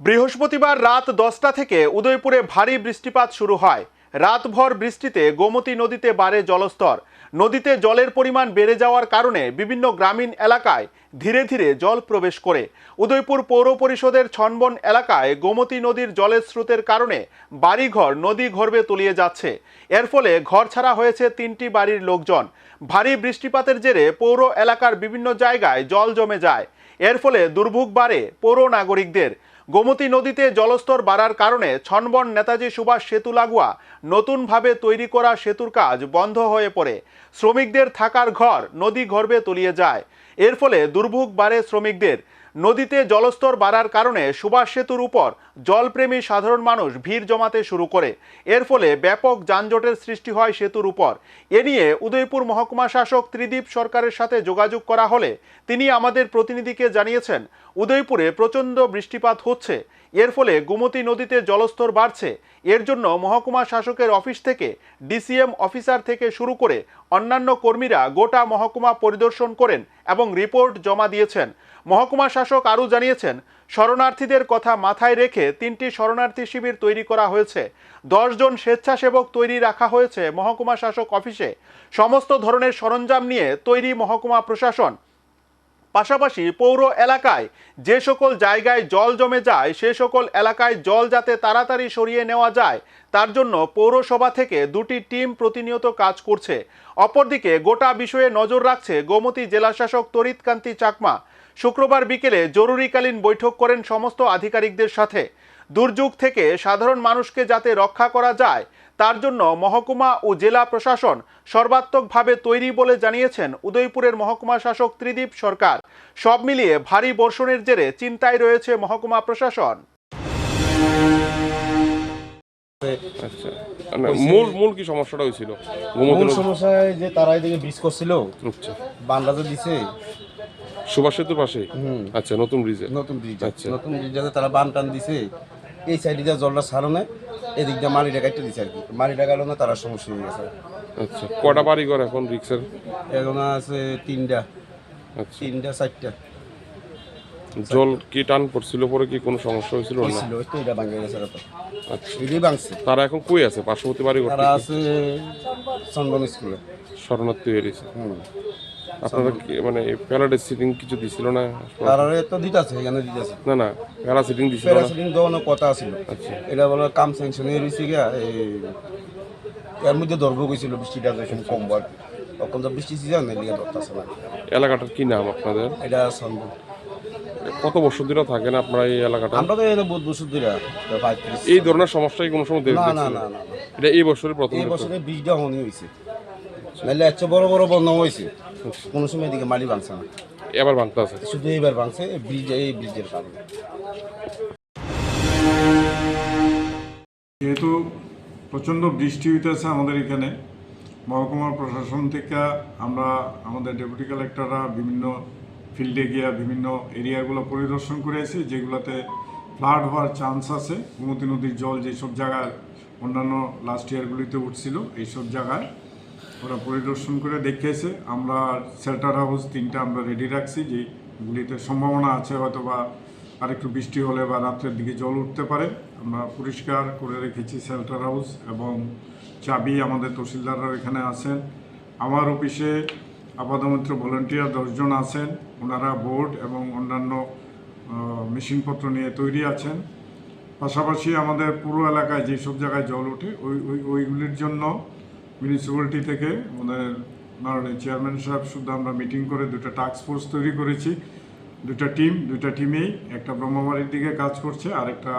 বৃহস্পতিবার রাত দশটা থেকে উদয়পুরে ভারী বৃষ্টিপাত শুরু হয়। রাতভর বৃষ্টিতে গোমতী নদীতে বাড়ে জলস্তর। নদীতে জলের পরিমাণ বেড়ে যাওয়ার কারণে বিভিন্ন গ্রামীণ এলাকায় ধীরে ধীরে জল প্রবেশ করে। উদয়পুর পৌর পরিষদের ছনবন এলাকায় গোমতী নদীর জলের স্রোতের কারণে বাড়িঘর, নদী গর্ভে তলিয়ে যাচ্ছে। এর ফলে ঘর ছাড়া হয়েছে তিনটি বাড়ির লোকজন। ভারী বৃষ্টিপাতের জেরে পৌর এলাকার বিভিন্ন জায়গায় জল জমে যায়। এর ফলে দুর্ভোগ বাড়ে পৌর নাগরিকদের। গোমতী নদীতে জলস্তর বাড়ার কারণে ছনবন নেতাজি সুভাষ সেতু লাগোয়া, নতুনভাবে তৈরি করা সেতুর কাজ বন্ধ হয়ে পড়ে। শ্রমিকদের থাকার ঘর নদী গর্ভে তলিয়ে যায়। এর ফলে দুর্ভোগ বাড়ে শ্রমিকদের। নদীতে জলস্তর বাড়ার কারণে সুভাষ সেতুর উপর জলপ্রেমী সাধারণ মানুষ ভিড় জমাতে শুরু করে। এর ফলে ব্যাপক যানজটের সৃষ্টি হয় সেতুর উপর। এ নিয়ে উদয়পুর মহকুমা শাসক ত্রিদীপ সরকারের সাথে যোগাযোগ করা হলে তিনি আমাদের প্রতিনিধিকে জানিয়েছেন, উদয়পুরে প্রচণ্ড বৃষ্টিপাত হচ্ছে। এর ফলে গোমতী নদীতে জলস্তর বাড়ছে। এর জন্য মহকুমা শাসকের অফিস থেকে, ডিসিএম অফিসার থেকে শুরু করে অন্যান্য কর্মীরা গোটা মহকুমা পরিদর্শন করেন এবং রিপোর্ট জমা দিয়েছেন। মহকুমা শাসক আরও জানিয়েছেন, শরণার্থীদের কথা মাথায় রেখে তিনটি শরণার্থী শিবির তৈরি করা হয়েছে। জন স্বেচ্ছাসেবক তৈরি রাখা হয়েছে মহকুমা শাসক অফিসে। সমস্ত ধরনের সরঞ্জাম নিয়ে তৈরি মহকুমা প্রশাসন। পাশাপাশি পৌর এলাকায় যে সকল জায়গায় জল জমে যায়, সে সকল এলাকায় জল যাতে তাড়াতাড়ি সরিয়ে নেওয়া যায়, তার জন্য পৌরসভা থেকে দুটি টিম প্রতিনিয়ত কাজ করছে। অপরদিকে গোটা বিষয়ে নজর রাখছে গোমতী জেলাশাসক তরিৎকান্তি চাকমা। শুক্রবার বিকেলে জরুরিকালীন বৈঠক করেন সমস্ত আধিকারিকদের সাথে। দুর্যোগ থেকে সাধারণ মানুষকে যাতে রক্ষা করা যায় তার জন্য মহকুমা ও জেলা প্রশাসন সর্বাত্মকভাবে তৈরি বলে জানিয়েছেন উদয়পুরের মহকুমা শাসক ত্রিদীপ সরকার। সব মিলিয়ে ভারী বর্ষণের জেরে চিন্তায় রয়েছে মহকুমা প্রশাসন। আচ্ছা। মূল মূল কি সমস্যাটা হয়েছিল? মূল সমস্যায় যে তারা এদিকে ব্রিজ করছিল। আচ্ছা। দিছে। সুভাষ সেতুর পাশে? হুম। আচ্ছা নতুন ব্রিজে নতুন ব্রিজ আচ্ছা। নতুন ব্রিজ যাতে তারা বান টান দিছে। এই সাইডে যা জলটা সারনে এদিক দিয়ে মাটিটা কাটতে দিছে আর কি। মাটিটা কাটলে তারা সমস্যা হয়ে গেছে। আচ্ছা কটা বাড়ি ঘর এখন রিক্সের? এখন আছে তিনটা। আচ্ছা। তিনটা চারটা। জল কি টান পড়ছিল পরে কি কোনো সমস্যা হয়েছিল না? হয়েছিল তো এটা ভাঙে গেছে তো আচ্ছা। এটাই ভাঙছে। তারা এখন কই আছে? পার্শ্ববর্তী বাড়ি ঘর তারা আছে চন্দন স্কুলে। শরণার্থী রয়েছে হুম। আপনারা কি মানে প্যারাডাইস সিটিং কিছু দিছিল না? তারা তো দিতেছে এখানে দিতেছে। না না প্যারা সিটিং দিছিল না? প্যারাসিটিং দেওয়ানোর কথা ছিল আচ্ছা। এটা বলে কাম স্যাংশন হয়ে রয়েছে গিয়া এই এর মধ্যে ধরবো গেছিল বৃষ্টিটা যখন কম আর তখন তো বৃষ্টি সিজন এলিগে ধরতেছে না। এলাকাটার কি নাম আপনাদের? এটা সম্ভব কত বছর ধরে থাকেন আপনারা এই এলাকাটা? আমরা তো এনে বহুত বছর ধরে এই ধরনের সমস্যাই কোনো সময় দেখ- না না না না না। এটা এই বছরের প্রথম এই বছরে? বীজটা হনি হয়েছে নাহলে এত বড় বড় বন্ধ হয়েছে কোনো সময় এদিকে মাটি ভাঙছে না। এবার ভাঙতে আছে। শুধু এইবার ভাঙছে ব্রিজ এই ব্রিজের কারণে। যেহেতু প্রচণ্ড বৃষ্টি হইতেছে আমাদের এখানে মহকুমার প্রশাসন থেকে আমরা আমাদের ডেপুটি কালেক্টররা বিভিন্ন ফিল্ডে গিয়া বিভিন্ন এরিয়াগুলো পরিদর্শন করেছি যেগুলোতে ফ্লাড হওয়ার চান্স আছে। গোমতী নদীর জল যেসব জায়গায় অন্যান্য লাস্ট ইয়ারগুলিতে উঠছিল এইসব জায়গায় ওরা পরিদর্শন করে দেখেছে আমরা শেল্টার হাউস তিনটা আমরা রেডি রাখছি যেগুলিতে সম্ভাবনা আছে হয়তো বা আরেকটু বৃষ্টি হলে বা রাত্রের দিকে জল উঠতে পারে। আমরা পরিষ্কার করে রেখেছি শেল্টার হাউস এবং চাবি আমাদের তহসিলদাররা এখানে আছেন। আমার অফিসে আপাতমাত্র ভলেন্টিয়ার দশজন আছেন। ওনারা বোর্ড এবং অন্যান্য মেশিনপত্র নিয়ে তৈরি আছেন। পাশাপাশি আমাদের পুরো এলাকায় যেসব জায়গায় জল ওঠে, ওই ওই, ওইগুলির জন্য মিউনিসিপ্যালিটি থেকে আমাদের মাননীয় চেয়ারম্যান সাহেব শুধু আমরা মিটিং করে দুটো টাস্ক ফোর্স তৈরি করেছি। দুটা টিম দুটা টিমেই একটা ব্রহ্মবাড়ির দিকে কাজ করছে আর একটা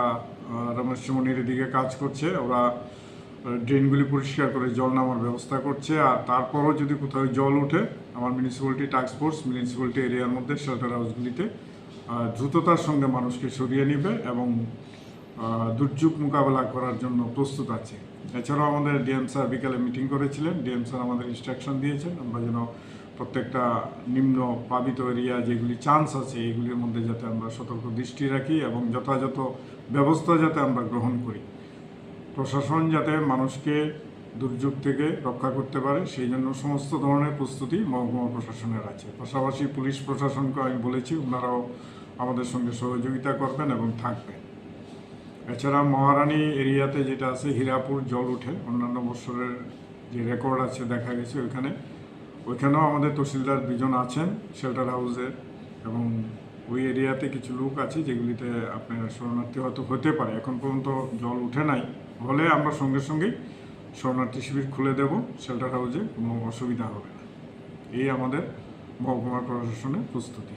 রমেশমণির দিকে কাজ করছে। ওরা ড্রেনগুলি পরিষ্কার করে জল নামার ব্যবস্থা করছে। আর তারপরও যদি কোথাও জল ওঠে, আমার মিউনিসিপ্যালিটি টাস্ক ফোর্স মিউনিসিপ্যালিটি এরিয়ার মধ্যে শেল্টার হাউসগুলিতে দ্রুততার সঙ্গে মানুষকে সরিয়ে নেবে এবং দুর্যোগ মোকাবেলা করার জন্য প্রস্তুত আছে। এছাড়াও আমাদের ডিএম স্যার বিকালে মিটিং করেছিলেন। ডিএম স্যার আমাদের ইনস্ট্রাকশন দিয়েছেন। আমরা যেন প্রত্যেকটা নিম্ন প্লাবিত এরিয়া যেগুলি চান্স আছে, এগুলির মধ্যে যাতে আমরা সতর্ক দৃষ্টি রাখি এবং যথাযথ ব্যবস্থা যাতে আমরা গ্রহণ করি। প্রশাসন যাতে মানুষকে দুর্যোগ থেকে রক্ষা করতে পারে, সেই জন্য সমস্ত ধরনের প্রস্তুতি মহকুমা প্রশাসনের আছে। পাশাপাশি পুলিশ প্রশাসনকে আমি বলেছি, ওনারাও আমাদের সঙ্গে সহযোগিতা করবেন এবং থাকবেন। এছাড়া মহারানী এরিয়াতে যেটা আছে, হীরাপুর জল উঠে, অন্যান্য বছরের যে রেকর্ড আছে দেখা গেছে ওইখানে। ওইখানেও আমাদের তহসিলদার দুজন আছেন শেল্টার হাউসে এবং ওই এরিয়াতে কিছু লোক আছে যেগুলিতে আপনার শরণার্থী হয়তো হতে পারে। এখন পর্যন্ত জল উঠে নাই, হলে আমরা সঙ্গে সঙ্গেই শরণার্থী শিবির খুলে দেব শেল্টার হাউসে কোনো অসুবিধা হবে না। এই আমাদের মহকুমা প্রশাসনের প্রস্তুতি।